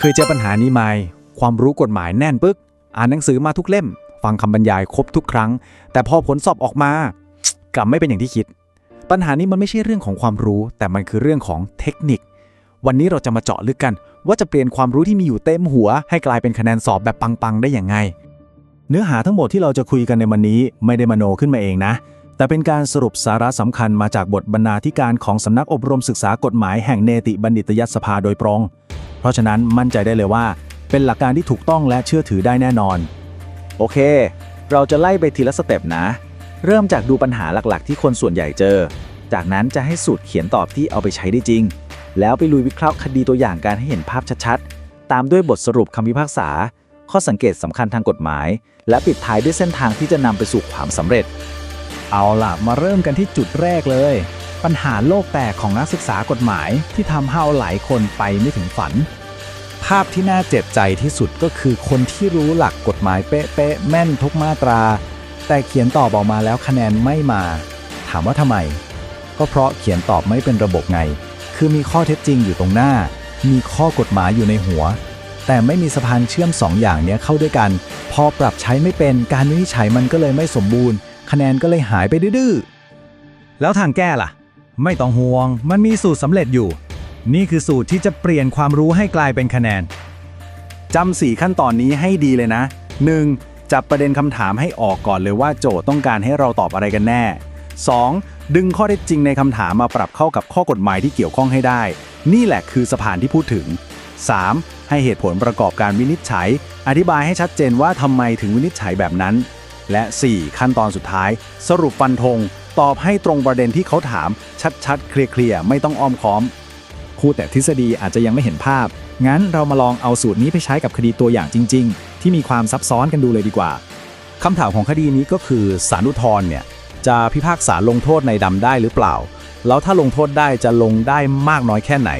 เคยเจอปัญหานี้ไหมความรู้กฎหมายแน่นปึ๊ก อ่านหนังสือมาทุกเล่ม ฟังคำบรรยายครบทุกครั้ง แต่พอผลสอบออกมา กลับไม่เป็นอย่างที่คิด ปัญหานี้มันไม่ใช่เรื่องของความรู้ แต่มันคือเรื่องของเทคนิค วันนี้เราจะมาเจาะลึกกัน ว่าจะเปลี่ยนความรู้ที่มีอยู่เต็มหัว ให้กลายเป็นคะแนนสอบแบบปังๆ ได้อย่างไง เนื้อหาทั้งหมดที่เราจะคุยกันในวันนี้ไม่ได้มโนขึ้นมาเองนะ แต่เป็นการสรุปสาระสำคัญมาจากบทบรรณาธิการของสำนักอบรมศึกษากฎหมายแห่งเนติบัณฑิตยสภาโดยตรง เพราะฉะนั้นมั่นใจได้เลยว่า เป็นหลักการที่ถูกต้องและเชื่อถือได้แน่นอน โอเค เราจะไล่ไปทีละสเต็ปนะ เริ่มจากดูปัญหาหลักๆ ที่คนส่วนใหญ่เจอ จากนั้นจะให้สูตรเขียนตอบที่เอาไปใช้ได้จริง แล้วไปลุยวิเคราะห์คดีตัวอย่างการให้เห็นภาพชัดๆ ตามด้วยบทสรุปคำพิพากษา ข้อสังเกตสำคัญทางกฎหมาย และปิดท้ายด้วยเส้นทางที่จะนำไปสู่ความสำเร็จ เอาล่ะ มาเริ่มกันที่จุดแรกเลย ปัญหาโลกแตกของนักศึกษากฎหมายที่ทำให้หลายคนไปไม่ถึงฝัน ภาพที่น่าเจ็บใจที่สุดก็คือคนที่รู้หลักกฎหมายเป๊ะๆแม่นทุกมาตรา แต่เขียนตอบออกมาแล้วคะแนนไม่มา ถามว่าทำไม ก็เพราะเขียนตอบไม่เป็นระบบไง คือมีข้อเท็จจริงอยู่ตรงหน้า มีข้อกฎหมายอยู่ในหัว แต่ไม่มีสะพานเชื่อมสองอย่างนี้เข้าด้วยกัน พอปรับใช้ไม่เป็นการวินิจฉัยมันก็เลยไม่สมบูรณ์ คะแนนก็เลยหายไปดื้อแล้วทางแก้ล่ะ ไม่ต้องห่วง มันมีสูตรสำเร็จอยู่ นี่คือสูตรที่จะเปลี่ยนความรู้ให้กลายเป็นคะแนนจำสี่ขั้นตอนนี้ให้ดีเลยนะ 1. จับประเด็นคำถามให้ออกก่อนเลยว่าโจทย์ต้องการให้เราตอบอะไรกันแน่ 2. ดึงข้อเท็จจริงในคำถามมาปรับเข้ากับข้อกฎหมายที่เกี่ยวข้องให้ได้ นี่แหละคือสะพานที่พูดถึง 3. ให้เหตุผลประกอบการวินิจฉัย อธิบายให้ชัดเจนว่าทำไมถึงวินิจฉัยแบบนั้น และ 4. ขั้นตอนสุดท้าย สรุปฟันธงตอบให้ตรงประเด็นที่เขาถาม ชัดๆ เคลียร์ๆ ไม่ต้องอ้อมค้อมพูดแต่ทฤษฎีอาจจะยังไม่เห็นภาพ งั้นเรามาลองเอาสูตรนี้ไปใช้กับคดีตัวอย่างจริง ๆ ที่มีความซับซ้อนกันดูเลยดีกว่าคำถามของคดีนี้ก็คือสารอุทธรณ์เนี่ยจะพิพากษาลงโทษในดำได้หรือเปล่า แล้วถ้าลงโทษได้จะลงได้มากน้อยแค่ไหน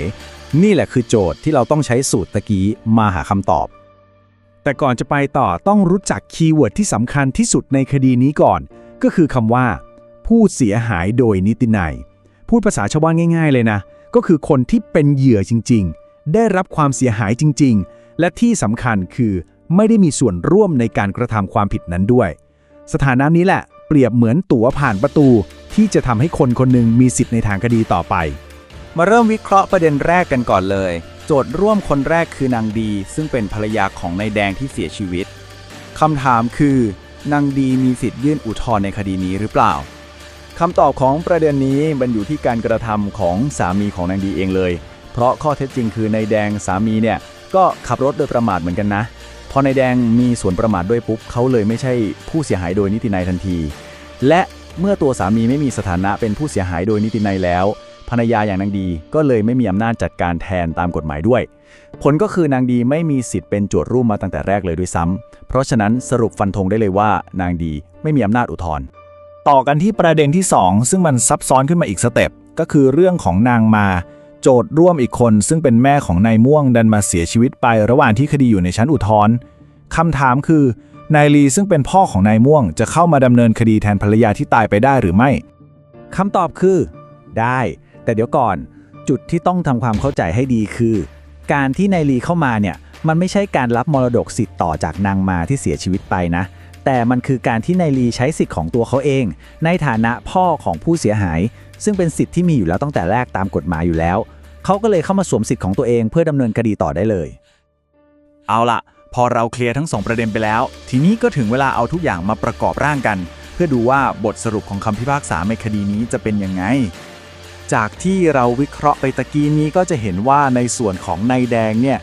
นี่แหละคือโจทย์ที่เราต้องใช้สูตรตะกี้มาหาคำตอบ แต่ก่อนจะไปต่อต้องรู้จักคีย์เวิร์ดที่สำคัญที่สุดในคดีนี้ก่อน ก็คือคำว่า ผู้เสียหายโดยนิตินัย พูดภาษาชาวบ้านง่ายๆเลยนะ ก็คือคนที่เป็นเหยื่อจริง ๆ ได้รับความเสียหายจริง ๆ และที่สำคัญคือไม่ได้มีส่วนร่วมในการกระทำความผิดนั้นด้วย สถานะนี้แหละเปรียบเหมือนตั๋วผ่านประตู ที่จะทำให้คนคนหนึ่งมีสิทธิ์ในทางคดีต่อไป มาเริ่มวิเคราะห์ประเด็นแรกกันก่อนเลย โจทย์ร่วมคนแรกคือนางดี ซึ่งเป็นภรรยาของนายแดงที่เสียชีวิตคำถามคือนางดีมีสิทธิ์ยื่นอุทธรณ์ในคดีนี้หรือเปล่าคำตอบของประเด็นนี้มันอยู่ที่การกระทำของสามีของนางดีเองเลย เพราะข้อเท็จจริงคือนายแดงสามีเนี่ยก็ขับรถโดยประมาทเหมือนกันนะ พอนายแดงมีส่วนประมาทด้วยปุ๊บเขาเลยไม่ใช่ผู้เสียหายโดยนิตินัยทันที และเมื่อตัวสามีไม่มีสถานะเป็นผู้เสียหายโดยนิตินัยแล้ว ภรรยาอย่างนางดีก็เลยไม่มีอำนาจจัดการแทนตามกฎหมายด้วย ผลก็คือนางดีไม่มีสิทธิ์เป็นโจทย์ร่วมมาตั้งแต่แรกเลยด้วยซ้ำเพราะฉะนั้นสรุปฟันธงได้เลยว่านางดีไม่มีอำนาจอุทธรณ์ต่อกันที่ประเด็นที่ 2 ซึ่งมันซับซ้อนขึ้นมาอีกสเต็ปก็คือเรื่องของนางมา โจทย์ร่วมอีกคน ซึ่งเป็นแม่ของนายม่วงดันมาเสียชีวิตไประหว่างที่คดีอยู่ในชั้นอุทธรณ์คำถามคือนายลีซึ่งเป็นพ่อของนายม่วง จะเข้ามาดำเนินคดีแทนภรรยาที่ตายไปได้หรือไม่คำตอบคือ ได้ แต่เดี๋ยวก่อนจุดที่ต้องทำความเข้าใจให้ดีคือ การที่นายลีเข้ามาเนี่ยมันไม่ใช่การรับมรดกสิทธิ์ต่อจากนางมาที่เสียชีวิตไปนะ แต่มันคือการที่นายลีใช้สิทธิ์ของตัวเขาเอง ในฐานะพ่อของผู้เสียหาย ซึ่งเป็นสิทธิ์ที่มีอยู่แล้วตั้งแต่แรกตามกฎหมายอยู่แล้ว เขาก็เลยเข้ามาสวมสิทธิ์ของตัวเองเพื่อดำเนินคดีต่อได้เลย เอาล่ะ พอเราเคลียร์ทั้งสองประเด็นไปแล้ว ทีนี้ก็ถึงเวลาเอาทุกอย่างมาประกอบร่างกัน เพื่อดูว่าบทสรุปของคำพิพากษาในคดีนี้จะเป็นยังไง จากที่เราวิเคราะห์ไปตะกี้นี้ก็จะเห็นว่าในส่วนของนายแดงเนี่ย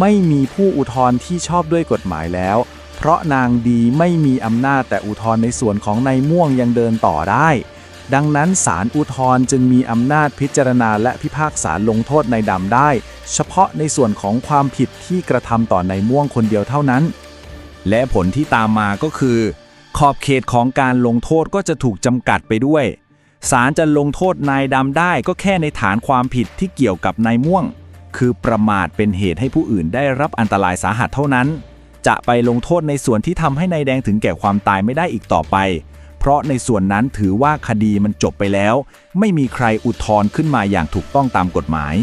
ไม่มีผู้อุทธรณ์ที่ชอบด้วยกฎหมายแล้ว เพราะนางดีไม่มีอำนาจแต่อุทธรณ์ในส่วนของนายม่วงยังเดินต่อได้ ดังนั้นศาลอุทธรณ์จึงมีอำนาจพิจารณาและพิพากษาลงโทษนายดำได้ เฉพาะในส่วนของความผิดที่กระทำต่อนายม่วงคนเดียวเท่านั้น และผลที่ตามมาก็คือ ขอบเขตของการลงโทษก็จะถูกจำกัดไปด้วย ศาลจะลงโทษนายดำได้ก็แค่ในฐานความผิดที่เกี่ยวกับนายม่วง คือประมาทเป็นเหตุให้ผู้อื่นได้รับอันตรายสาหัสเท่านั้น จะไปลงโทษในส่วนที่ทำให้นายแดงถึงแก่ความตายไม่ได้อีกต่อไป เพราะในส่วนนั้นถือว่าคดีมันจบไปแล้ว ไม่มีใครอุทธรณ์ขึ้นมาอย่างถูกต้องตามกฎหมาย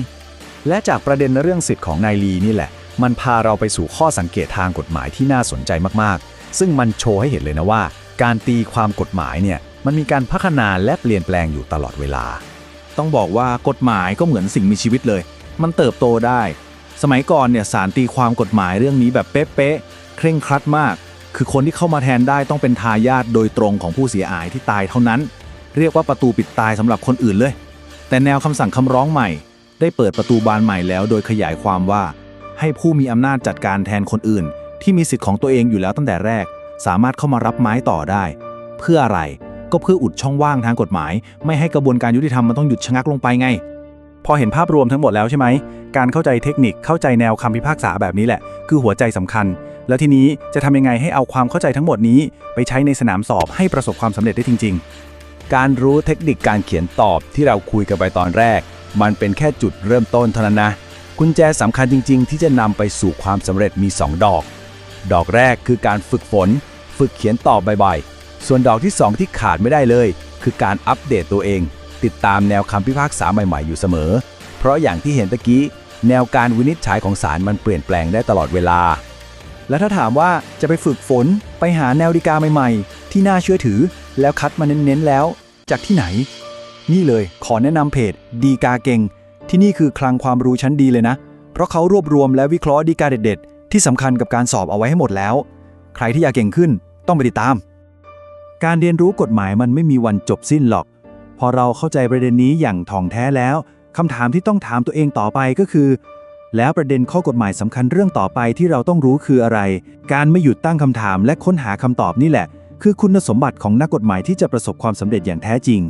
และจากประเด็นเรื่องสิทธิ์ของนายลีนี่แหละ มันพาเราไปสู่ข้อสังเกตทางกฎหมายที่น่าสนใจมากๆ ซึ่งมันโชว์ให้เห็นเลยนะว่า การตีความกฎหมายเนี่ย มันมีการพัฒนาและเปลี่ยนแปลงอยู่ตลอดเวลา ต้องบอกว่ากฎหมายก็เหมือนสิ่งมีชีวิตเลย มันเติบโตได้ สมัยก่อนเนี่ยสารตีความกฎหมายเรื่องนี้แบบเป๊ะๆเคร่งครัดมาก คือคนที่เข้ามาแทนได้ต้องเป็นทายาทโดยตรงของผู้เสียหายที่ตายเท่านั้น เรียกว่าประตูปิดตายสำหรับคนอื่นเลย แต่แนวคำสั่งคำร้องใหม่ ได้เปิดประตูบานใหม่แล้ว โดยขยายความว่า ให้ผู้มีอำนาจจัดการแทนคนอื่น ที่มีสิทธิ์ของตัวเองอยู่แล้วตั้งแต่แรก สามารถเข้ามารับไม้ต่อได้ เพื่ออะไร ก็เพื่ออุดช่องว่างทางกฎหมาย ไม่ให้กระบวนการยุติธรรมมันต้องหยุดชะงักลงไปไง พอเห็นภาพรวมทั้งหมดแล้วใช่ไหม การเข้าใจเทคนิคเข้าใจแนวคำพิพากษาแบบนี้แหละ คือหัวใจสำคัญ แล้วทีนี้จะทำยังไงให้เอาความเข้าใจทั้งหมดนี้ ไปใช้ในสนามสอบให้ประสบความสำเร็จได้จริงการรู้เทคนิคการเขียนตอบที่เราคุยกันไปตอนแรก มันเป็นแค่จุดเริ่มต้นเท่านั้นนะกุญแจสำคัญจริง ๆ ที่จะนำไปสู่ความสำเร็จมี 2 ดอก ดอกแรกคือการฝึกฝน ฝึกเขียนตอบบ่อยๆ ส่วนดอกที่ 2 ที่ขาดไม่ได้เลย คือการอัปเดตตัวเอง ติดตามแนวคำพิพากษาใหม่ๆอยู่เสมอ เพราะอย่างที่เห็นตะกี้ แนวการวินิจฉัยของศาลมันเปลี่ยนแปลงได้ตลอดเวลา และถ้าถามว่าจะไปฝึกฝนไปหาแนวดีกาใหม่ๆ ที่น่าเชื่อถือ แล้วคัดมาเน้นๆแล้ว จากที่ไหน นี่เลยขอแนะนำเพจดีกาเก่ง ที่นี่คือคลังความรู้ชั้นดีเลยนะ เพราะเขารวบรวมและวิเคราะห์ดีกาเด็ด ๆ ที่สำคัญกับการสอบเอาไว้ให้หมดแล้ว ใครที่อยากเก่งขึ้นต้องไปติดตาม การเรียนรู้กฎหมายมันไม่มีวันจบสิ้นหรอก พอเราเข้าใจประเด็นนี้อย่างท่องแท้แล้วคำถามที่ต้องถามตัวเองต่อไปก็คือ แล้วประเด็นข้อกฎหมายสำคัญเรื่องต่อไปที่เราต้องรู้คืออะไร การไม่หยุดตั้งคำถามและค้นหาคำตอบนี่แหละ คือคุณสมบัติของนักกฎหมายที่จะประสบความสำเร็จอย่างแท้จริง